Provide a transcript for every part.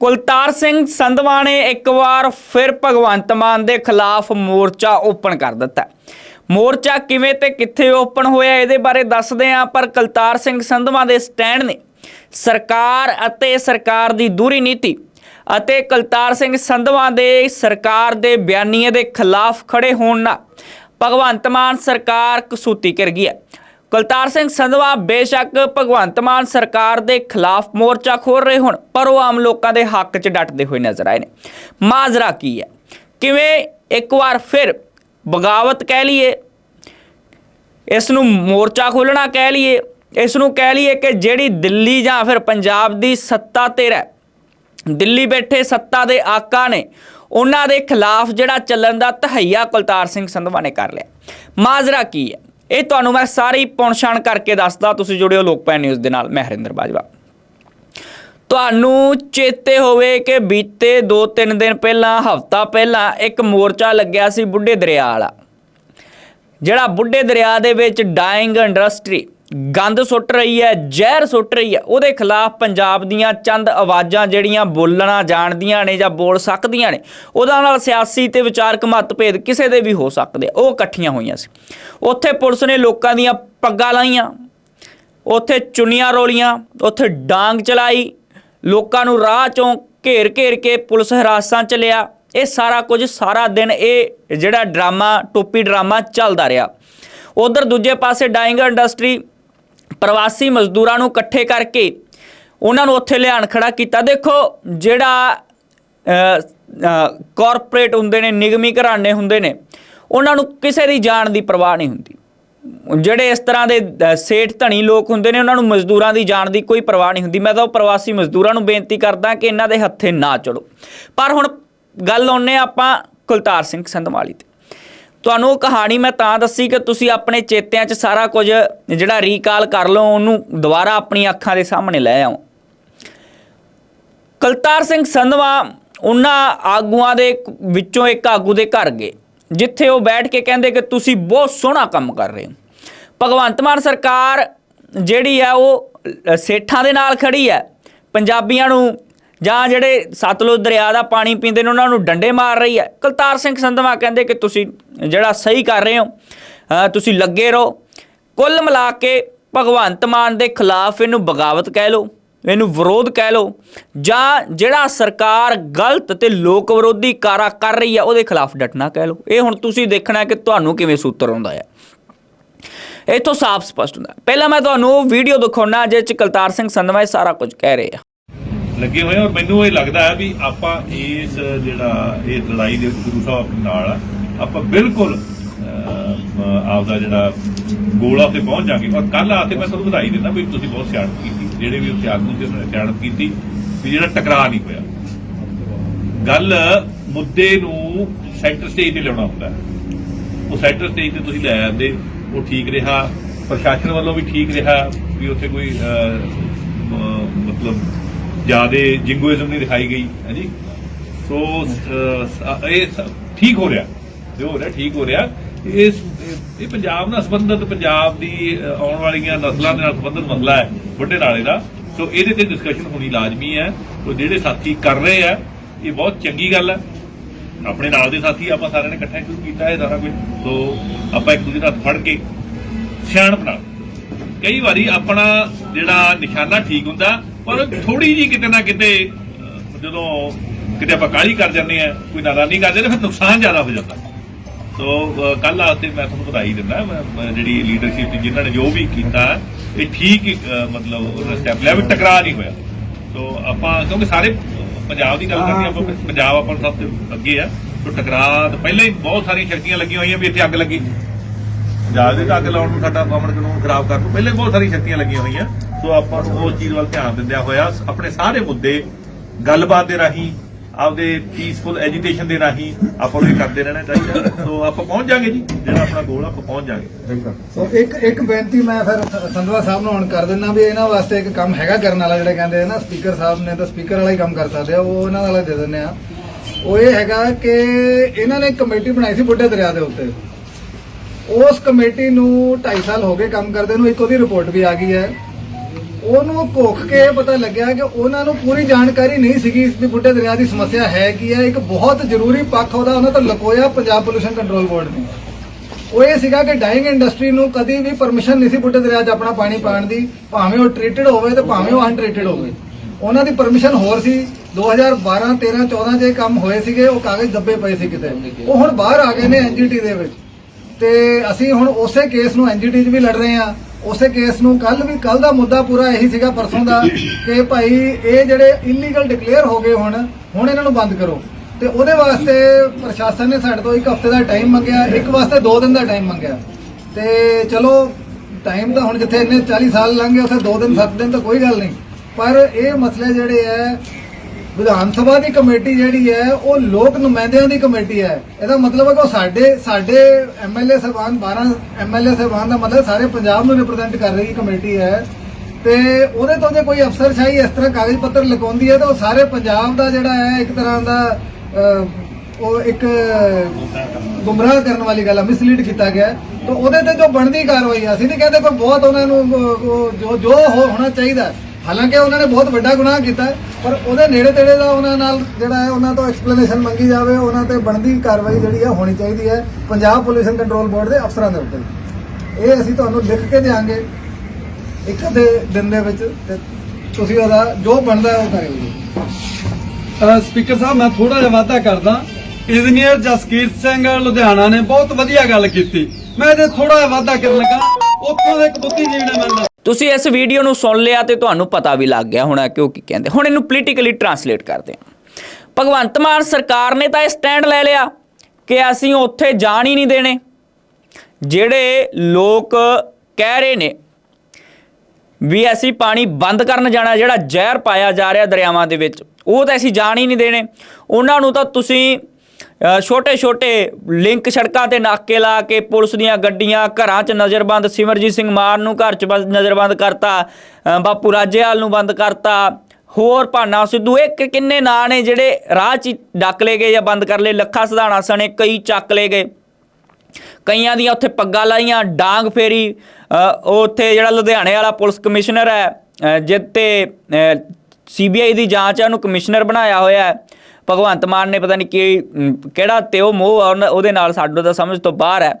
ਕੁਲਤਾਰ ਸਿੰਘ ਸੰਧਵਾ ਨੇ ਇੱਕ ਵਾਰ ਫਿਰ ਭਗਵੰਤ ਮਾਨ ਦੇ ਖਿਲਾਫ ਮੋਰਚਾ ਓਪਨ ਕਰ ਦਿੱਤਾ ਮੋਰਚਾ ਕਿਵੇਂ ਤੇ ਕਿੱਥੇ ਓਪਨ ਹੋਇਆ ਇਹਦੇ ਬਾਰੇ ਦੱਸਦੇ ਹਾਂ, ਪਰ ਕੁਲਤਾਰ ਸਿੰਘ ਸੰਧਵਾ ਦੇ ਸਟੈਂਡ ਨੇ ਸਰਕਾਰ ਅਤੇ ਸਰਕਾਰ ਦੀ ਦੂਰੀ ਨੀਤੀ ਅਤੇ ਕੁਲਤਾਰ ਸਿੰਘ ਸੰਧਵਾ ਦੇ ਸਰਕਾਰ ਦੇ ਬਿਆਨੀਏ ਦੇ ਖਿਲਾਫ ਖੜੇ ਹੋਣ ਨਾਲ ਭਗਵੰਤ ਮਾਨ ਸਰਕਾਰ ਕਸੂਤੀ ਕਰ ਗਈ ਹੈ। ਕੁਲਤਾਰ ਸਿੰਘ ਸੰਧਵਾ ਬੇਸ਼ੱਕ ਭਗਵੰਤ ਮਾਨ ਸਰਕਾਰ ਦੇ ਖਿਲਾਫ ਮੋਰਚਾ ਖੋਲ ਰਹੇ ਹੁਣ, ਪਰ ਉਹ ਆਮ ਲੋਕਾਂ ਦੇ ਹੱਕ 'ਚ ਡਟਦੇ ਹੋਏ ਨਜ਼ਰ ਆਏ ਨੇ। ਮਾਜ਼ਰਾ ਕੀ ਹੈ? ਕਿਵੇਂ ਇੱਕ ਵਾਰ ਫਿਰ ਬਗਾਵਤ ਕਹਿ ਲਈਏ ਇਸ ਨੂੰ ਮੋਰਚਾ ਖੋਲਣਾ ਕਹਿ ਲਈਏ ਇਸ ਨੂੰ ਕਹਿ ਲਈਏ ਕਿ ਜਿਹੜੀ ਦਿੱਲੀ ਜਾਂ ਫਿਰ ਪੰਜਾਬ ਦੀ ਸੱਤਾ ਤੇ ਹੈ ਦਿੱਲੀ ਬੈਠੇ ਸੱਤਾ ਦੇ ਆਕਾ ਨੇ, ਉਹਨਾਂ ਦੇ ਖਿਲਾਫ ਜਿਹੜਾ ਚੱਲਣ ਦਾ ਤਹਈਆ ਕੁਲਤਾਰ ਸਿੰਘ ਸੰਧਵਾ ਨੇ ਕਰ ਲਿਆ। ਮਾਜ਼ਰਾ ਕੀ ਹੈ? ਇਹ ਤੁਹਾਨੂੰ ਮੈਂ ਸਾਰੀ ਪੌਣਛਾਣ ਕਰਕੇ ਦੱਸਦਾ, ਤੁਸੀਂ ਜੁੜਿਓ ਲੋਕਪਾਲ ਨਿਊਜ਼ ਦੇ ਨਾਲ, ਮੈਂ ਹਰਿੰਦਰ ਬਾਜਵਾ। ਤੁਹਾਨੂੰ ਚੇਤੇ ਹੋਵੇ ਕਿ ਬੀਤੇ 2-3 ਦਿਨ ਪਹਿਲਾਂ, ਹਫਤਾ ਪਹਿਲਾਂ, ਇੱਕ ਮੋਰਚਾ ਲੱਗਿਆ ਸੀ ਬੁੱਢੇ ਦਰਿਆ ਵਾਲਾ, ਜਿਹੜਾ ਬੁੱਢੇ ਦਰਿਆ ਦੇ ਵਿੱਚ ਡਾਈਂਗ ਇੰਡਸਟਰੀ ਗੰਦ ਸੁੱਟ ਰਹੀ ਹੈ, ਜ਼ਹਿਰ ਸੁੱਟ ਰਹੀ ਹੈ। ਉਹਦੇ ਖਿਲਾਫ ਪੰਜਾਬ ਦੀਆਂ ਚੰਦ ਆਵਾਜ਼ਾਂ ਜਿਹੜੀਆਂ ਬੋਲਣਾ ਜਾਣਦੀਆਂ ਨੇ ਜਾਂ ਬੋਲ ਸਕਦੀਆਂ ਨੇ, ਉਹਦਾ ਨਾਲ ਸਿਆਸੀ ਤੇ ਵਿਚਾਰਕ ਮਤਭੇਦ ਕਿਸੇ ਦੇ ਵੀ ਹੋ ਸਕਦੇ ਉਹ ਇਕੱਠੀਆਂ ਹੋਈਆਂ ਸੀ। ਉੱਥੇ ਪੁਲਿਸ ਨੇ ਲੋਕਾਂ ਦੀਆਂ ਪੱਗਾਂ ਲਾਈਆਂ, ਉੱਥੇ ਚੁੰਨੀਆਂ ਰੋਲੀਆਂ, ਉੱਥੇ ਡਾਂਗ ਚਲਾਈ, ਲੋਕਾਂ ਨੂੰ ਰਾਹ ਚੋਂ ਘੇਰ ਘੇਰ ਕੇ ਪੁਲਿਸ ਹਿਰਾਸਾਂ ਚ ਲਿਆ। ਇਹ ਸਾਰਾ ਕੁਝ, ਸਾਰਾ ਦਿਨ ਇਹ ਜਿਹੜਾ ਡਰਾਮਾ, ਟੋਪੀ ਡਰਾਮਾ ਚੱਲਦਾ ਰਿਹਾ। ਉਧਰ ਦੂਜੇ ਪਾਸੇ ਡਾਈਂਗ ਇੰਡਸਟਰੀ ਪ੍ਰਵਾਸੀ ਮਜ਼ਦੂਰਾਂ ਨੂੰ ਇਕੱਠੇ ਕਰਕੇ ਉਹਨਾਂ ਨੂੰ ਉੱਥੇ ਲਿਆਣ ਖੜਾ ਕੀਤਾ। ਦੇਖੋ, ਜਿਹੜਾ ਕਾਰਪੋਰੇਟ ਹੁੰਦੇ ਨੇ, ਨਿਗਮੀ ਘਰਾਣੇ ਹੁੰਦੇ ਨੇ, ਉਹਨਾਂ ਨੂੰ ਕਿਸੇ ਦੀ ਜਾਨ ਦੀ ਪਰਵਾਹ ਨਹੀਂ ਹੁੰਦੀ। ਜਿਹੜੇ ਇਸ ਤਰ੍ਹਾਂ ਦੇ ਸੇਠ ਧਣੀ ਲੋਕ ਹੁੰਦੇ ਨੇ, ਉਹਨਾਂ ਨੂੰ ਮਜ਼ਦੂਰਾਂ ਦੀ ਜਾਨ ਦੀ ਕੋਈ ਪਰਵਾਹ ਨਹੀਂ ਹੁੰਦੀ। ਮੈਂ ਤਾਂ ਉਹ ਪ੍ਰਵਾਸੀ ਮਜ਼ਦੂਰਾਂ ਨੂੰ ਬੇਨਤੀ ਕਰਦਾ ਕਿ ਇਹਨਾਂ ਦੇ ਹੱਥੇ ਨਾ ਚੜੋ। ਪਰ ਹੁਣ ਗੱਲ ਆਉਨੇ ਆਪਾਂ ਕੁਲਤਾਰ ਸਿੰਘ ਸੰਧਵਾਲੀ ਤੇ। ਤੁਹਾਨੂੰ ਉਹ ਕਹਾਣੀ ਮੈਂ ਤਾਂ ਦੱਸੀ ਕਿ ਤੁਸੀਂ ਆਪਣੇ ਚੇਤਿਆਂ 'ਚ ਸਾਰਾ ਕੁਝ ਜਿਹੜਾ ਰੀਕਾਲ ਕਰ ਲਓ, ਉਹਨੂੰ ਦੁਬਾਰਾ ਆਪਣੀ ਅੱਖਾਂ ਦੇ ਸਾਹਮਣੇ ਲੈ ਆਓ। ਕੁਲਤਾਰ ਸਿੰਘ ਸੰਧਵਾ ਉਹਨਾਂ ਆਗੂਆਂ ਦੇ ਵਿੱਚੋਂ ਇੱਕ ਆਗੂ ਦੇ ਘਰ ਗਏ, ਜਿੱਥੇ ਉਹ ਬੈਠ ਕੇ ਕਹਿੰਦੇ ਕਿ ਤੁਸੀਂ ਬਹੁਤ ਸੋਹਣਾ ਕੰਮ ਕਰ ਰਹੇ ਹੋ। ਭਗਵੰਤ ਮਾਨ ਸਰਕਾਰ ਜਿਹੜੀ ਆ ਉਹ ਸੇਠਾਂ ਦੇ ਨਾਲ ਖੜੀ ਹੈ, ਪੰਜਾਬੀਆਂ ਨੂੰ ਜਾਂ ਜਿਹੜੇ ਸਤਲੁਜ ਦਰਿਆ ਦਾ ਪਾਣੀ ਪੀਂਦੇ ਨੇ, ਉਹਨਾਂ ਨੂੰ ਡੰਡੇ ਮਾਰ ਰਹੀ ਹੈ। ਕੁਲਤਾਰ ਸਿੰਘ ਸੰਧਵਾ ਕਹਿੰਦੇ ਕਿ ਤੁਸੀਂ ਜਿਹੜਾ ਸਹੀ ਕਰ ਰਹੇ ਹੋ ਤੁਸੀਂ ਲੱਗੇ ਰਹੋ। ਕੁੱਲ ਮਿਲਾ ਕੇ ਭਗਵੰਤ ਮਾਨ ਦੇ ਖਿਲਾਫ ਇਹਨੂੰ ਬਗਾਵਤ ਕਹਿ ਲਓ, ਇਹਨੂੰ ਵਿਰੋਧ ਕਹਿ ਲਓ, ਜਾਂ ਜਿਹੜਾ ਸਰਕਾਰ ਗਲਤ ਤੇ ਲੋਕ ਵਿਰੋਧੀ ਕਾਰਾ ਕਰ ਰਹੀ ਹੈ, ਉਹਦੇ ਖਿਲਾਫ ਡਟਣਾ ਕਹਿ ਲਓ। ਇਹ ਹੁਣ ਤੁਸੀਂ ਦੇਖਣਾ ਕਿ ਤੁਹਾਨੂੰ ਕਿਵੇਂ ਸੂਤਰ ਆਉਂਦਾ ਹੈ। ਇਥੋਂ ਸਾਫ਼ ਸਪਸ਼ਟ ਹੁੰਦਾ। ਪਹਿਲਾਂ ਮੈਂ ਤੁਹਾਨੂੰ ਵੀਡੀਓ ਦਿਖਾਉਣਾ ਜਿਸ ਚ ਕਲਤਾਰ ਸਿੰਘ ਸੰਧਵਾ ਇਹ ਸਾਰਾ ਕੁਝ ਕਹਿ ਰਹੇ ਆ। ਲੱਗੇ ਹੋਏ ਔਰ ਮੈਨੂੰ ਇਹ ਲੱਗਦਾ ਹੈ ਵੀ ਆਪਾਂ ਇਸ ਜਿਹੜਾ ਇਹ ਲੜਾਈ ਦੇ ਗੁਰੂ ਸਾਹਿਬ ਨਾਲ ਆਪਾਂ ਬਿਲਕੁਲ ਆਪਦਾ ਜਿਹੜਾ ਗੋਲ ਆ ਤੇ ਪਹੁੰਚ ਜਾਗੇ ਔਰ ਕੱਲ ਆ ਕੇ ਮੈਂ ਤੁਹਾਨੂੰ ਵਧਾਈ ਦਿੰਦਾ ਵੀ ਤੁਸੀਂ ਬਹੁਤ ਸਿਆਣਪ ਕੀਤੀ। ਜਿਹੜੇ ਵੀ ਉੱਥੇ ਆਗੂ ਤੇ ਨੇ ਸਿਆਣਪ ਕੀਤੀ ਵੀ ਜਿਹੜਾ ਟਕਰਾਅ ਨਹੀਂ ਹੋਇਆ। ਗੱਲ ਮੁੱਦੇ ਨੂੰ ਸੈਂਟਰ ਸਟੇਜ ਤੇ ਲਿਆਉਣਾ ਹੁੰਦਾ ਉਹ ਸੈਂਟਰ ਸਟੇਜ ਤੇ ਤੁਸੀਂ ਲੈ ਆਂਦੇ ਉਹ ਠੀਕ ਰਿਹਾ। ਪ੍ਰਸ਼ਾਸਨ ਵੱਲੋਂ ਵੀ ਠੀਕ ਰਿਹਾ ਵੀ ਉੱਥੇ ਕੋਈ ਮਤਲਬ ਜਿਆਦੇ ਜਿੰਗੋਇਜ਼ਮ ਨਹੀਂ ਦਿਖਾਈ ਗਈ, ਹੈ ਜੀ? ਸੋ ਇਹ ਠੀਕ ਹੋ ਰਿਹਾ। ਜੋ ਹੋ ਰਿਹਾ, ਠੀਕ ਹੋ ਰਿਹਾ। ਇਸ, ਇਹ- ਇਹ ਪੰਜਾਬ ਨਾਲ ਸੰਬੰਧਿਤ, ਪੰਜਾਬ ਦੀ ਆਉਣ ਵਾਲੀਆਂ ਨਸਲਾਂ ਦੇ ਨਾਲ ਸੰਬੰਧਿਤ ਮਸਲਾ ਹੈ, ਵੱਡੇ ਨਾਲੇ ਦਾ। ਸੋ, ਇਹਦੇ ਤੇ ਡਿਸਕਸ਼ਨ ਹੋਣੀ ਲਾਜ਼ਮੀ ਹੈ। ਸੋ, ਜਿਹੜੇ ਸਾਥੀ ਕਰ ਰਹੇ ਆ, ਇਹ ਬਹੁਤ ਚੰਗੀ ਗੱਲ ਹੈ। ਆਪਣੇ ਨਾਲ ਦੇ ਸਾਥੀ ਆਪਾਂ ਸਾਰਿਆਂ ਨੇ ਇਕੱਠੇ ਸ਼ੁਰੂ ਕੀਤਾ ਇਹ ਸਾਰਾ ਕੁਝ? ਸੋ, ਆਪਾਂ ਇੱਕ ਦੂਜੇ ਦਾ ਫੜ ਕੇ ਸਿਆਣਪ ਨਾਲ। ਕਈ ਵਾਰੀ ਆਪਣਾ ਜਿਹੜਾ ਨਿਸ਼ਾਨਾ ਠੀਕ ਹੁੰਦਾ ਪਰ ਥੋੜੀ ਜੀ ਕਿਤੇ ਨਾ ਕਿਤੇ ਜਦੋਂ ਕਿਤੇ ਆਪਾਂ ਕਾਹਲੀ ਕਰ ਜਾਂਦੇ ਆ ਕੋਈ ਨਾਦਾਨੀ ਕਰ ਜਾਂਦੇ ਫਿਰ ਨੁਕਸਾਨ ਜ਼ਿਆਦਾ ਹੋ ਜਾਂਦਾ। ਸੋ ਕੱਲ ਆਤੇ ਮੈਂ ਤੁਹਾਨੂੰ ਵਧਾਈ ਦਿੰਦਾ ਜਿਹੜੀ ਲੀਡਰਸ਼ਿਪ ਜਿਨ੍ਹਾਂ ਨੇ ਜੋ ਵੀ ਕੀਤਾ, ਇਹ ਠੀਕ ਮਤਲਬ ਉਹਨਾਂ ਸਟੈਪ ਲਿਆ, ਵੀ ਟਕਰਾਅ ਨਹੀਂ ਹੋਇਆ। ਸੋ, ਆਪਾਂ, ਕਿਉਂਕਿ ਸਾਰੇ ਪੰਜਾਬ ਦੀ ਗੱਲ ਕਰਦੇ ਆਪਾਂ ਪੰਜਾਬ ਆਪਾਂ ਨੂੰ ਸਭ ਤੋਂ ਅੱਗੇ ਆ। ਸੋ, ਟਕਰਾਅ ਪਹਿਲਾਂ ਹੀ ਬਹੁਤ ਸਾਰੀਆਂ ਸ਼ਕਤੀਆਂ ਲੱਗੀਆਂ ਹੋਈਆਂ ਵੀ ਇੱਥੇ ਅੱਗ ਲੱਗੀ। ਪੰਜਾਬ ਦੇ ਅੱਗ ਲਾਉਣ ਨੂੰ ਸਾਡਾ ਅਮਨ ਕਾਨੂੰਨ ਖਰਾਬ ਕਰਨ ਨੂੰ ਪਹਿਲਾਂ ਬਹੁਤ ਸਾਰੀਆਂ ਸ਼ਕਤੀਆਂ ਲੱਗੀਆਂ ਹੋਈਆਂ। ਸੋ ਆਪਾਂ ਉਸ ਚੀਜ਼ ਵੱਲ ਧਿਆਨ ਦਿੰਦਿਆਂ ਹੋਇਆ, ਆਪਣੇ ਸਾਰੇ ਮੁੱਦੇ ਗੱਲਬਾਤ ਦੇ ਰਾਹੀਂ, ਆਪਦੇ ਪੀਸਫੁਲ ਐਜੀਟੇਸ਼ਨ ਦੇ ਰਾਹੀਂ ਆਪਾਂ ਨੂੰ ਇਹ ਕਰਦੇ ਰਹਿਣਾ ਚਾਹੀਦਾ। ਸੋ ਆਪਾਂ ਪਹੁੰਚ ਜਾਾਂਗੇ ਜੀ, ਜਿਹੜਾ ਆਪਣਾ ਗੋਲ ਆਪਾਂ ਪਹੁੰਚ ਜਾਾਂਗੇ। ਸੋ ਇੱਕ ਇੱਕ ਬੇਨਤੀ ਮੈਂ ਫਿਰ ਸੰਧਵਾ ਸਾਹਿਬ ਨੂੰ ਹੁਣ ਕਰ ਦਿੰਦਾ ਵੀ ਇਹਨਾਂ ਵਾਸਤੇ ਇੱਕ ਕੰਮ ਹੈਗਾ ਕਰਨ ਵਾਲਾ, ਜਿਹੜੇ ਕਹਿੰਦੇ ਨਾ ਸਪੀਕਰ ਸਾਹਿਬ ਨੇ ਤਾਂ ਸਪੀਕਰ ਵਾਲਾ ਹੀ ਕੰਮ ਕਰ ਸਕਦੇ ਆ, ਉਹ ਇਹਨਾਂ ਵਾਲਾ ਦੇ ਦਿੰਦੇ ਆ। ਉਹ ਇਹ ਹੈਗਾ ਕਿ ਇਹਨਾਂ ਨੇ ਕਮੇਟੀ ਬਣਾਈ ਸੀ ਬੁੱਢੇ ਦਰਿਆ ਦੇ ਉੱਤੇ। ਉਸ ਕਮੇਟੀ ਨੂੰ 2.5 ਸਾਲ ਹੋ ਗਏ ਕੰਮ ਕਰਦੇ ਨੂੰ, ਇੱਕ ਉਹਦੀ ਰਿਪੋਰਟ ਵੀ ਆ ਗਈ ਹੈ। ਉਹਨੂੰ ਘੋਖ ਕੇ ਇਹ ਪਤਾ ਲੱਗਿਆ ਕਿ ਉਹਨਾਂ ਨੂੰ ਪੂਰੀ ਜਾਣਕਾਰੀ ਨਹੀਂ ਸੀਗੀ ਇਸ ਵੀ ਬੁੱਢੇ ਦਰਿਆ ਦੀ ਸਮੱਸਿਆ ਹੈ ਕੀ ਹੈ। ਇੱਕ ਬਹੁਤ ਜ਼ਰੂਰੀ ਪੱਖ ਉਹਦਾ, ਉਹਨਾਂ ਤੋਂ ਲਕੋਇਆ ਪੰਜਾਬ ਪੋਲੂਸ਼ਨ ਕੰਟਰੋਲ ਬੋਰਡ ਨੇ। ਉਹ ਇਹ ਸੀਗਾ ਕਿ ਡਾਈਂਗ ਇੰਡਸਟਰੀ ਨੂੰ ਕਦੀ ਵੀ ਪਰਮਿਸ਼ਨ ਨਹੀਂ ਸੀ ਬੁੱਢੇ ਦਰਿਆ 'ਚ ਆਪਣਾ ਪਾਣੀ ਪਾਣ ਦੀ। ਭਾਵੇਂ ਉਹ ਟ੍ਰੀਟਡ ਹੋਵੇ ਤੇ ਭਾਵੇਂ ਉਹ ਅਨਟ੍ਰੀਟਡ ਹੋਵੇ। ਉਹਨਾਂ ਦੀ ਪਰਮਿਸ਼ਨ ਹੋਰ ਸੀ। 2012 13 14 'ਚ ਇਹ ਕੰਮ ਹੋਏ ਸੀਗੇ, ਉਹ ਕਾਗਜ਼ ਦੱਬੇ ਪਏ ਸੀ ਕਿਤੇ। ਉਹ ਹੁਣ ਬਾਹਰ ਆ ਗਏ ਨੇ ਐਨਜੀਟੀ ਦੇ ਵਿੱਚ। ਤੇ ਅਸੀਂ ਹੁਣ ਉਸੇ ਕੇਸ ਨੂੰ ਐਨਜੀਟੀ 'ਚ ਵੀ ਲੜ ਰਹੇ ਆ ਉਸੇ ਕੇਸ ਨੂੰ ਕੱਲ ਵੀ ਕੱਲ ਦਾ ਮੁੱਦਾ ਪੂਰਾ ਇਹੀ ਸੀਗਾ ਪਰਸੋਂ ਦਾ ਕਿ ਭਾਈ ਇਹ ਜਿਹੜੇ ਇਲੀਗਲ ਡਿਕਲੇਅਰ ਹੋ ਗਏ ਹੁਣ ਹੁਣ ਇਹਨਾਂ ਨੂੰ ਬੰਦ ਕਰੋ। ਤੇ ਉਹਦੇ ਵਾਸਤੇ ਪ੍ਰਸ਼ਾਸਨ ਨੇ ਸਾਡੇ ਤੋਂ ਇੱਕ ਹਫ਼ਤੇ ਦਾ ਟਾਈਮ ਮੰਗਿਆ, ਇੱਕ ਵਾਸਤੇ 2 ਦਿਨ ਦਾ ਟਾਈਮ ਮੰਗਿਆ। ਤੇ ਚਲੋ ਟਾਈਮ ਤਾਂ ਹੁਣ ਜਿੱਥੇ ਇੰਨੇ 40 ਸਾਲ ਲੰਘ ਗਏ, ਉੱਥੇ 2 ਦਿਨ 7 ਦਿਨ ਤਾਂ ਕੋਈ ਗੱਲ ਨਹੀਂ। ਪਰ ਇਹ ਮਸਲੇ ਜਿਹੜੇ ਹੈ ਵਿਧਾਨ ਸਭਾ ਦੀ ਕਮੇਟੀ ਜਿਹੜੀ ਹੈ, ਉਹ ਲੋਕ ਨੁਮਾਇੰਦਿਆਂ ਦੀ ਕਮੇਟੀ ਹੈ। ਇਹਦਾ ਮਤਲਬ ਹੈ ਕਿ ਉਹ ਸਾਡੇ ਸਾਡੇ ਐਮਐਲਏ ਸਾਹਿਬਾਨ 12 ਐਮਐਲਏ ਸਾਹਿਬਾਨ ਦਾ ਮਤਲਬ ਸਾਰੇ ਪੰਜਾਬ ਨੂੰ ਰਿਪਰੈਜ਼ੈਂਟ ਕਰ ਰਹੀ ਕਮੇਟੀ ਹੈ। ਤੇ ਉਹਦੇ ਤੋਂ ਜੇ ਕੋਈ ਅਫਸਰਸ਼ਾਹੀ ਇਸ ਤਰ੍ਹਾਂ ਕਾਗਜ਼ ਪੱਤਰ ਲਗਾਉਂਦੀ ਹੈ, ਤਾਂ ਉਹ ਸਾਰੇ ਪੰਜਾਬ ਦਾ ਜਿਹੜਾ ਹੈ, ਇੱਕ ਤਰ੍ਹਾਂ ਦਾ ਉਹ ਇੱਕ ਗੁੰਮਰਾਹ ਕਰਨ ਵਾਲੀ ਗੱਲ ਹੈ ਮਿਸਲੀਡ ਕੀਤਾ ਗਿਆ। ਤਾਂ ਉਹਦੇ ਤੇ ਜੋ ਬਣਦੀ ਕਾਰਵਾਈ ਅਸੀਂ ਨਹੀਂ ਕਹਿੰਦੇ ਕੋਈ ਬਹੁਤ ਉਹਨਾਂ ਨੂੰ ਉਹ- ਜੋ ਜੋ ਹੋਣਾ ਚਾਹੀਦਾ। ਹਾਲਾਂਕਿ ਉਹਨਾਂ ਨੇ ਬਹੁਤ ਵੱਡਾ ਗੁਨਾਹ ਕੀਤਾ ਹੈ, ਪਰ ਉਹਦੇ ਨੇੜੇ ਤੇੜੇ ਦਾ ਉਹਨਾਂ ਨਾਲ ਜਿਹੜਾ ਹੈ ਉਹਨਾਂ ਤੋਂ ਐਕਸਪਲੇਨੇਸ਼ਨ ਮੰਗੀ ਜਾਵੇ ਉਹਨਾਂ ਤੇ ਬਣਦੀ ਕਾਰਵਾਈ ਜਿਹੜੀ ਹੈ ਹੋਣੀ ਚਾਹੀਦੀ ਹੈ। ਪੰਜਾਬ ਪੋਲੂਸ਼ਨ ਕੰਟਰੋਲ ਬੋਰਡ ਦੇ ਅਫਸਰਾਂ ਦੇ ਉੱਤੇ। ਇਹ ਅਸੀਂ ਤੁਹਾਨੂੰ ਲਿਖ ਕੇ ਦੇਵਾਂਗੇ ਇੱਕ ਅੱਧੇ ਦਿਨ ਦੇ ਵਿੱਚ ਤੇ ਤੁਸੀਂ ਉਹਦਾ ਜੋ ਬਣਦਾ ਹੈ ਉਹ ਕਰਿਓ ਸਪੀਕਰ ਸਾਹਿਬ ਮੈਂ ਥੋੜਾ ਜਿਹਾ ਵਾਅਦਾ ਕਰਦਾ। ਇੰਜੀਨੀਅਰ ਜਸਕੀਰਤ ਸਿੰਘ ਲੁਧਿਆਣਾ ਨੇ ਬਹੁਤ ਵਧੀਆ ਗੱਲ ਕੀਤੀ। ਮੈਂ ਇਹਦੇ ਥੋੜਾ ਜਿਹਾ ਵਾਅਦਾ ਕਰਨ ਲੱਗਾ। ਉੱਥੋਂ ਦੇ ਇੱਕ ਬੁੱਧੀਜੀਵੀ ਨੇ ਮੈਨੂੰ ਤੁਸੀਂ ਇਸ ਵੀਡੀਓ ਨੂੰ ਸੁਣ ਲਿਆ ਤੇ ਤੁਹਾਨੂੰ ਪਤਾ ਵੀ ਲੱਗ ਗਿਆ ਹੋਣਾ ਕਿ ਉਹ ਕੀ ਕਹਿੰਦੇ। ਹੁਣ ਇਹਨੂੰ ਪੋਲੀਟੀਕਲੀ ਟਰਾਂਸਲੇਟ ਕਰਦੇ ਹਾਂ। ਭਗਵੰਤ ਮਾਨ ਸਰਕਾਰ ਨੇ ਤਾਂ ਇਹ ਸਟੈਂਡ ਲੈ ਲਿਆ ਕਿ ਅਸੀਂ ਉੱਥੇ ਜਾਣ ਹੀ ਨਹੀਂ ਦੇਣੇ। ਜਿਹੜੇ ਲੋਕ ਕਹਿ ਰਹੇ ਨੇ ਵੀ ਅਸੀਂ ਪਾਣੀ ਬੰਦ ਕਰਨ ਜਾਣਾ, ਜਿਹੜਾ ਜ਼ਹਿਰ ਪਾਇਆ ਜਾ ਰਿਹਾ ਦਰਿਆਵਾਂ ਦੇ ਵਿੱਚ, ਉਹ ਤਾਂ ਅਸੀਂ ਜਾਣ ਹੀ ਨਹੀਂ ਦੇਣੇ। ਉਹਨਾਂ ਨੂੰ ਤਾਂ ਤੁਸੀਂ ਛੋਟੇ ਛੋਟੇ ਲਿੰਕ ਸੜਕਾਂ ਤੇ ਨਾਕੇ ਲਾ ਕੇ ਪੁਲਿਸ ਦੀਆਂ ਗੱਡੀਆਂ ਘਰਾਂ 'ਚ ਨਜ਼ਰਬੰਦ ਸਿਮਰਜੀਤ ਸਿੰਘ ਮਾਨ ਨੂੰ ਘਰ 'ਚ ਬਸ ਨਜ਼ਰਬੰਦ ਕਰਤਾ ਬਾਪੂ ਰਾਜੇਵਾਲ ਨੂੰ ਬੰਦ ਕਰਤਾ ਹੋਰ ਭਾਨਾ ਸਿੱਧੂ ਇਹ ਕਿੰਨੇ ਨਾਂ ਨੇ ਜਿਹੜੇ ਰਾਹ 'ਚ ਹੀ ਡੱਕ ਲਏ ਗਏ ਜਾਂ ਬੰਦ ਕਰ ਲਏ ਲੱਖਾ ਸਧਾਣਾ ਸਣੇ ਕਈ ਚੱਕ ਲਏ ਗਏ। ਕਈਆਂ ਦੀਆਂ ਉੱਥੇ ਪੱਗਾਂ ਲਾਈਆਂ ਡਾਂਗ ਫੇਰੀ ਉਹ ਉੱਥੇ ਜਿਹੜਾ ਲੁਧਿਆਣੇ ਵਾਲਾ ਪੁਲਿਸ ਕਮਿਸ਼ਨਰ ਹੈ ਅ, ਜਿੱਤੇ ਸੀਬੀਆਈ ਦੀ ਜਾਂਚ ਹੈ ਉਹਨੂੰ ਕਮਿਸ਼ਨਰ ਬਣਾਇਆ ਹੋਇਆ ਹੈ। ਭਗਵੰਤ ਮਾਨ ਨੇ ਪਤਾ ਨਹੀਂ ਕੀ ਕਿਹੜਾ ਤੇ ਉਹ ਮੋਹ ਆ ਉਹਨਾਂ- ਉਹਦੇ ਨਾਲ ਸਾਡੇ ਦਾ ਸਮਝ ਤੋਂ ਬਾਹਰ ਹੈ।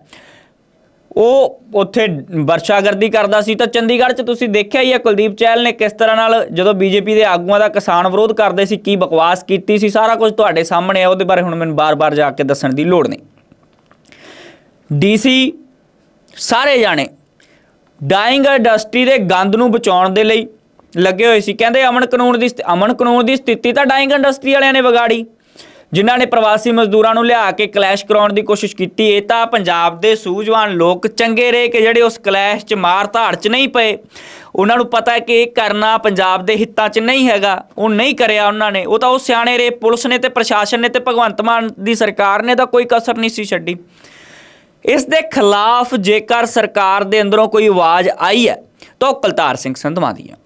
ਉਹ ਉੱਥੇ ਵਰਸ਼ਾਗਰਦੀ ਕਰਦਾ ਸੀ ਤਾਂ ਚੰਡੀਗੜ੍ਹ 'ਚ ਤੁਸੀਂ ਦੇਖਿਆ ਹੀ ਹੈ ਕੁਲਦੀਪ ਚਹਿਲ ਨੇ ਕਿਸ ਤਰ੍ਹਾਂ ਨਾਲ ਜਦੋਂ ਬੀਜੇਪੀ ਦੇ ਆਗੂਆਂ ਦਾ ਕਿਸਾਨ ਵਿਰੋਧ ਕਰਦੇ ਸੀ, ਕੀ ਬਕਵਾਸ ਕੀਤੀ ਸੀ, ਸਾਰਾ ਕੁਝ ਤੁਹਾਡੇ ਸਾਹਮਣੇ ਹੈ, ਉਹਦੇ ਬਾਰੇ ਹੁਣ ਮੈਨੂੰ ਬਾਰ-ਬਾਰ ਜਾ ਕੇ ਦੱਸਣ ਦੀ ਲੋੜ ਨਹੀਂ। ਡੀਸੀ ਸਾਰੇ ਜਾਣੇ ਡਾਈਂਗ ਇੰਡਸਟਰੀ ਦੇ ਗੰਦ ਨੂੰ ਬਚਾਉਣ ਦੇ ਲਈ ਲੱਗੇ ਹੋਏ ਸੀ। ਕਹਿੰਦੇ ਅਮਨ ਕਾਨੂੰਨ ਦੀ ਸਥਿ- ਅਮਨ ਕਾਨੂੰਨ ਦੀ ਸਥਿਤੀ ਤਾਂ ਡਾਈਂਗ ਇੰਡਸਟਰੀ ਵਾਲਿਆਂ ਨੇ ਵਿਗਾੜੀ। ਜਿਨ੍ਹਾਂ ਨੇ ਪ੍ਰਵਾਸੀ ਮਜ਼ਦੂਰਾਂ ਨੂੰ ਲਿਆ ਕੇ ਕਲੈਸ਼ ਕਰਾਉਣ ਦੀ ਕੋਸ਼ਿਸ਼ ਕੀਤੀ, ਇਹ ਤਾਂ ਪੰਜਾਬ ਦੇ ਸੂਝਵਾਨ ਲੋਕ ਚੰਗੇ ਰਹੇ ਕਿ ਜਿਹੜੇ ਉਸ ਕਲੈਸ਼ 'ਚ ਮਾਰ ਧਾੜ 'ਚ ਨਹੀਂ ਪਏ। ਉਹਨਾਂ ਨੂੰ ਪਤਾ ਹੈ ਕਿ ਇਹ ਕਰਨਾ ਪੰਜਾਬ ਦੇ ਹਿੱਤਾਂ 'ਚ ਨਹੀਂ ਹੈਗਾ। ਉਹ ਨਹੀਂ ਕਰਿਆ ਉਹਨਾਂ ਨੇ। ਉਹ ਤਾਂ ਉਹ ਸਿਆਣੇ ਰਹੇ। ਪੁਲਿਸ ਨੇ ਤੇ ਪ੍ਰਸ਼ਾਸਨ ਨੇ ਤੇ ਭਗਵੰਤ ਮਾਨ ਦੀ ਸਰਕਾਰ ਨੇ ਤਾਂ ਕੋਈ ਕਸਰ ਨਹੀਂ ਸੀ ਛੱਡੀ। ਇਸ ਦੇ ਖਿਲਾਫ ਜੇਕਰ ਸਰਕਾਰ ਦੇ ਅੰਦਰੋਂ ਕੋਈ ਆਵਾਜ਼ ਆਈ ਹੈ ਤਾਂ ਉਹ ਕਲਤਾਰ ਸਿੰਘ ਸੰਧਵਾ ਦੀ ਹੈ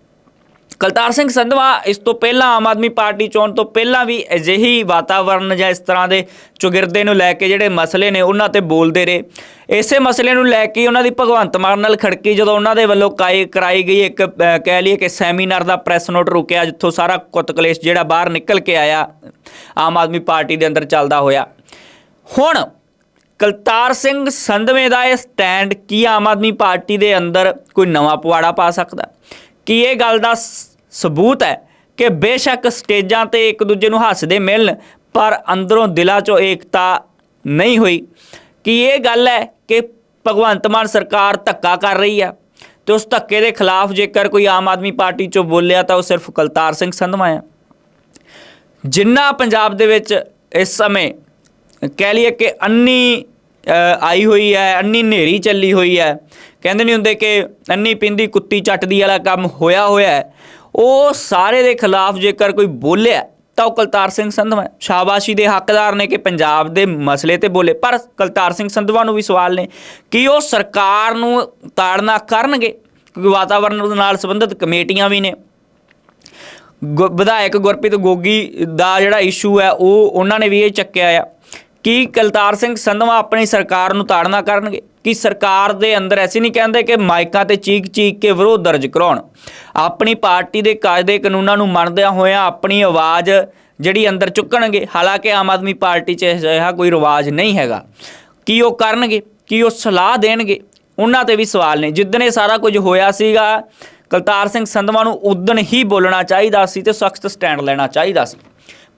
ਕਲਤਾਰ ਸਿੰਘ ਸੰਧਵਾ, ਇਸ ਤੋਂ ਪਹਿਲਾਂ ਆਮ ਆਦਮੀ ਪਾਰਟੀ ਚੋਣ ਤੋਂ ਪਹਿਲਾਂ ਵੀ ਅਜਿਹੀ ਵਾਤਾਵਰਣ ਜਾਂ ਇਸ ਤਰ੍ਹਾਂ ਦੇ ਚੁਗਿਰਦੇ ਨੂੰ ਲੈ ਕੇ ਜਿਹੜੇ ਮਸਲੇ ਨੇ, ਉਹਨਾਂ ਤੇ ਬੋਲਦੇ ਰਹੇ। ਇਸੇ ਮਸਲੇ ਨੂੰ ਲੈ ਕੇ ਉਹਨਾਂ ਦੀ ਭਗਵੰਤ ਮਾਨ ਨਾਲ ਖੜਕੀ, ਜਦੋਂ ਉਹਨਾਂ ਦੇ ਵੱਲੋਂ ਕਾਈ ਕਰਾਈ ਗਈ ਇੱਕ ਕਹਿ ਲਈਏ ਕਿ ਸੈਮੀਨਾਰ ਦਾ ਪ੍ਰੈਸ ਨੋਟ ਰੁਕਿਆ, ਜਿੱਥੋਂ ਸਾਰਾ ਕੁੱਤਕਲੇਸ਼ ਜਿਹੜਾ ਬਾਹਰ ਨਿਕਲ ਕੇ ਆਇਆ, ਆਮ ਆਦਮੀ ਪਾਰਟੀ ਦੇ ਅੰਦਰ ਚੱਲਦਾ ਹੋਇਆ। ਹੁਣ ਕਲਤਾਰ ਸਿੰਘ ਸੰਧਵੇਂ ਦਾ ਇਹ ਸਟੈਂਡ ਕੀ ਆਮ ਆਦਮੀ ਪਾਰਟੀ ਦੇ ਅੰਦਰ ਕੋਈ ਨਵਾਂ ਪਵਾੜਾ ਪਾ ਸਕਦਾ? ਕੀ ਇਹ ਗੱਲ ਦਾ ਸ- ਸਬੂਤ ਹੈ ਕਿ ਬੇਸ਼ੱਕ ਸਟੇਜਾਂ ਤੇ ਇੱਕ ਦੂਜੇ ਨੂੰ ਹੱਸਦੇ ਮਿਲਣ, ਪਰ ਅੰਦਰੋਂ ਦਿਲਾਂ 'ਚੋਂ ਏਕਤਾ ਨਹੀਂ ਹੋਈ। ਕੀ ਇਹ ਗੱਲ ਹੈ ਕਿ ਭਗਵੰਤ ਮਾਨ ਸਰਕਾਰ ਧੱਕਾ ਕਰ ਰਹੀ ਹੈ? ਤੇ ਉਸ ਧੱਕੇ ਦੇ ਖਿਲਾਫ ਜੇਕਰ ਕੋਈ ਆਮ ਆਦਮੀ ਪਾਰਟੀ 'ਚੋਂ ਬੋਲਿਆ ਤਾਂ ਉਹ ਸਿਰਫ ਕਲਤਾਰ ਸਿੰਘ ਸੰਧਵਾ ਹੈ। ਜਿੰਨਾ ਪੰਜਾਬ ਦੇ ਵਿੱਚ ਇਸ ਸਮੇਂ ਕਹਿ ਲਈਏ ਕਿ ਅੰਨੀ ਆਈ ਹੋਈ ਹੈ, ਅੰਨੀ ਨੇਰੀ ਚੱਲੀ ਹੋਈ ਹੈ, ਕਹਿੰਦੇ ਨਹੀਂ ਹੁੰਦੇ ਕਿ ਅੰਨੀ ਪਿੰਦੀ ਕੁੱਤੀ ਚੱਟਦੀ ਵਾਲਾ ਕੰਮ ਹੋਇਆ ਹੋਇਆ ਹੈ ਉਹ ਸਾਰੇ ਦੇ ਖਿਲਾਫ ਜੇਕਰ ਕੋਈ ਬੋਲਿਆ, ਤਾਂ ਉਹ ਕਲਤਾਰ ਸਿੰਘ ਸੰਧਵਾ ਸ਼ਾਬਾਸ਼ੀ ਦੇ ਹੱਕਦਾਰ ਨੇ ਕਿ ਪੰਜਾਬ ਦੇ ਮਸਲੇ ਤੇ ਬੋਲੇ, ਪਰ ਕਲਤਾਰ ਸਿੰਘ ਸੰਧਵਾ ਨੂੰ ਵੀ ਸਵਾਲ ਨੇ ਕਿ ਉਹ ਸਰਕਾਰ ਨੂੰ ਤਾੜਨਾ ਕਰਨਗੇ, ਕਿਉਂਕਿ ਵਾਤਾਵਰਣ ਨਾਲ ਸੰਬੰਧਿਤ ਕਮੇਟੀਆਂ ਵੀ ਨੇ। ਗੁ- ਵਿਧਾਇਕ ਗੁਰਪ੍ਰੀਤ ਗੋਗੀ ਦਾ ਜਿਹੜਾ ਇਸ਼ੂ ਹੈ, ਉਹ ਉਹਨਾਂ ਨੇ ਵੀ ਇਹ ਚੱਕਿਆ ਆ ਕੀ ਕਲਤਾਰ ਸਿੰਘ ਸੰਧਵਾ ਆਪਣੀ ਸਰਕਾਰ ਨੂੰ ਤਾੜਨਾ ਕਰਨਗੇ? ਕਿ ਸਰਕਾਰ ਦੇ ਅੰਦਰ ਐਸੀ ਨਹੀਂ ਕਹਿੰਦੇ ਕਿ ਮਾਈਕਾਂ ਤੇ ਚੀਕ ਚੀਕ ਕੇ ਵਿਰੋਧ ਦਰਜ ਕਰਾਉਣ? ਆਪਣੀ ਪਾਰਟੀ ਦੇ ਕਾਇਦੇ ਕਾਨੂੰਨਾਂ ਨੂੰ ਮੰਨਦਿਆਂ ਹੋਇਆਂ ਆਪਣੀ ਆਵਾਜ਼ ਜਿਹੜੀ ਅੰਦਰ ਚੁੱਕਣਗੇ, ਹਾਲਾਂਕਿ ਆਮ ਆਦਮੀ ਪਾਰਟੀ 'ਚ ਅਜਿਹਾ ਕੋਈ ਰਿਵਾਜ ਨਹੀਂ ਹੈਗਾ। ਕੀ ਉਹ ਕਰਨਗੇ? ਕੀ ਉਹ ਸਲਾਹ ਦੇਣਗੇ? ਉਹਨਾਂ ਤੇ ਵੀ ਸਵਾਲ ਨੇ। ਜਿੱਦਣ ਇਹ ਸਾਰਾ ਕੁਝ ਹੋਇਆ ਸੀਗਾ, ਕਲਤਾਰ ਸਿੰਘ ਸੰਧਵਾ ਨੂੰ ਉਦਣ ਹੀ ਬੋਲਣਾ ਚਾਹੀਦਾ ਸੀ ਤੇ ਸਖਤ ਸਟੈਂਡ ਲੈਣਾ ਚਾਹੀਦਾ ਸੀ।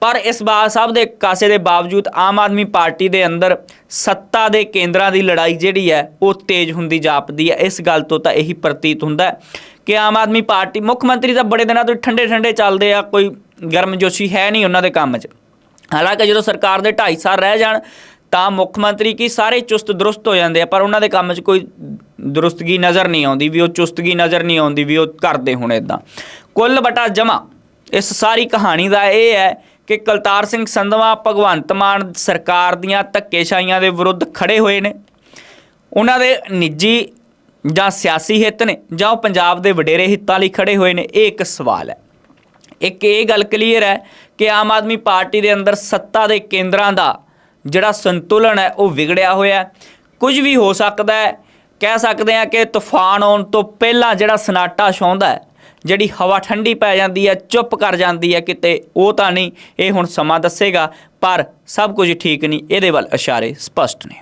ਪਰ ਇਸ ਬਾਤ ਸਭ ਦੇ ਕਾਸੇ ਦੇ ਬਾਵਜੂਦ ਆਮ ਆਦਮੀ ਪਾਰਟੀ ਦੇ ਅੰਦਰ ਸੱਤਾ ਦੇ ਕੇਂਦਰਾਂ ਦੀ ਲੜਾਈ ਜਿਹੜੀ ਹੈ, ਉਹ ਤੇਜ਼ ਹੁੰਦੀ ਜਾਪਦੀ ਹੈ। ਇਸ ਗੱਲ ਤੋਂ ਤਾਂ ਇਹੀ ਪ੍ਰਤੀਤ ਹੁੰਦਾ ਹੈ ਕਿ ਆਮ ਆਦਮੀ ਪਾਰਟੀ, ਮੁੱਖ ਮੰਤਰੀ ਤਾਂ ਬੜੇ ਦਿਨਾਂ ਤੋਂ ਠੰਡੇ ਠੰਡੇ ਚੱਲਦੇ ਆ, ਕੋਈ ਗਰਮਜੋਸ਼ੀ ਹੈ ਨਹੀਂ ਉਹਨਾਂ ਦੇ ਕੰਮ 'ਚ। ਹਾਲਾਂਕਿ ਜਦੋਂ ਸਰਕਾਰ ਦੇ 2.5 ਸਾਲ ਰਹਿ ਜਾਣ, ਤਾਂ ਮੁੱਖ ਮੰਤਰੀ ਕੀ ਸਾਰੇ ਚੁਸਤ ਦਰੁਸਤ ਹੋ ਜਾਂਦੇ ਆ, ਪਰ ਉਹਨਾਂ ਦੇ ਕੰਮ 'ਚ ਕੋਈ ਦਰੁਸਤਗੀ ਨਜ਼ਰ ਨਹੀਂ ਆਉਂਦੀ, ਵੀ ਉਹ ਚੁਸਤਗੀ ਨਜ਼ਰ ਨਹੀਂ ਆਉਂਦੀ, ਵੀ ਉਹ ਕਰਦੇ ਹੁਣ ਇਦਾਂ ਕੁੱਲ ਬਟਾ ਜਮਾ ਇਸ ਸਾਰੀ ਕਹਾਣੀ ਦਾ ਇਹ ਹੈ ਕਿ ਕਲਤਾਰ ਸਿੰਘ ਸੰਧਵਾ ਭਗਵੰਤ ਮਾਨ ਸਰਕਾਰ ਦੀਆਂ ਧੱਕੇਸ਼ਾਹੀਆਂ ਦੇ ਵਿਰੁੱਧ ਖੜੇ ਹੋਏ ਨੇ। ਉਹਨਾਂ ਦੇ ਨਿੱਜੀ ਜਾਂ ਸਿਆਸੀ ਹਿੱਤ ਨੇ ਜਾਂ ਉਹ ਪੰਜਾਬ ਦੇ ਵਡੇਰੇ ਹਿੱਤਾਂ ਲਈ ਖੜੇ ਹੋਏ ਨੇ, ਇਹ ਇੱਕ ਸਵਾਲ ਹੈ। ਇੱਕ ਇਹ ਗੱਲ ਕਲੀਅਰ ਹੈ ਕਿ ਆਮ ਆਦਮੀ ਪਾਰਟੀ ਦੇ ਅੰਦਰ ਸੱਤਾ ਦੇ ਕੇਂਦਰਾਂ ਦਾ ਜਿਹੜਾ ਸੰਤੁਲਨ ਹੈ, ਉਹ ਵਿਗੜਿਆ ਹੋਇਆ ਕੁਝ ਵੀ ਹੋ ਸਕਦਾ ਹੈ, ਕਹਿ ਸਕਦੇ ਆ ਕਿ ਤੂਫਾਨ ਆਉਣ ਤੋਂ ਪਹਿਲਾਂ ਜਿਹੜਾ ਸਨਾਟਾ ਛਾਉਂਦਾ ਹੈ ਜਿਹੜੀ ਹਵਾ ਠੰਡੀ ਪੈ ਜਾਂਦੀ ਹੈ ਚੁੱਪ ਕਰ ਜਾਂਦੀ ਹੈ ਕਿਤੇ, ਉਹ ਤਾਂ ਨਹੀਂ, ਇਹ ਹੁਣ ਸਮਾਂ ਦੱਸੇਗਾ, ਪਰ ਸਭ ਕੁਝ ਠੀਕ ਨਹੀਂ, ਇਹਦੇ ਵੱਲ ਇਸ਼ਾਰੇ ਸਪਸ਼ਟ ਨੇ।